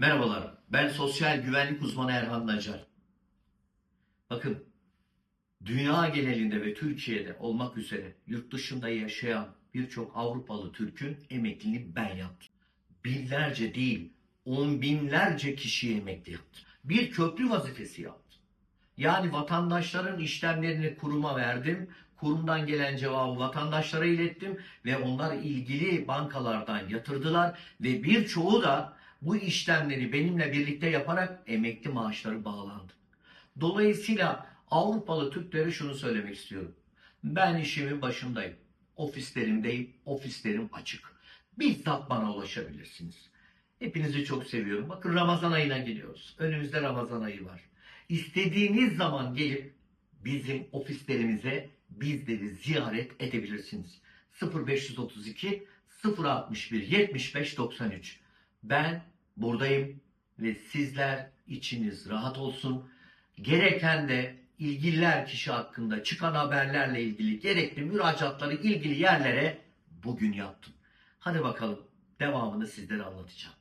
Merhabalar, ben sosyal güvenlik uzmanı Erhan Nacar. Bakın, dünya genelinde ve Türkiye'de olmak üzere yurt dışında yaşayan birçok Avrupalı Türk'ün emekliliğini ben yaptım. Binlerce değil, on binlerce kişiye emekli yaptım. Bir köprü vazifesi yaptım. Yani vatandaşların işlemlerini kuruma verdim. Kurumdan gelen cevabı vatandaşlara ilettim ve onlar ilgili bankalardan yatırdılar ve birçoğu da bu işlemleri benimle birlikte yaparak emekli maaşları bağlandı. Dolayısıyla Avrupalı Türklere şunu söylemek istiyorum. Ben işimin başındayım. Ofislerimdeyim. Ofislerim açık. Bizzat bana ulaşabilirsiniz. Hepinizi çok seviyorum. Bakın Ramazan ayına geliyoruz. Önümüzde Ramazan ayı var. İstediğiniz zaman gelip bizim ofislerimize bizleri ziyaret edebilirsiniz. 0532 061 75 93 Ben buradayım ve sizler içiniz rahat olsun. Gereken de ilgililer kişi hakkında çıkan haberlerle ilgili gerekli müracaatları ilgili yerlere bugün yaptım. Hadi bakalım devamını sizlere anlatacağım.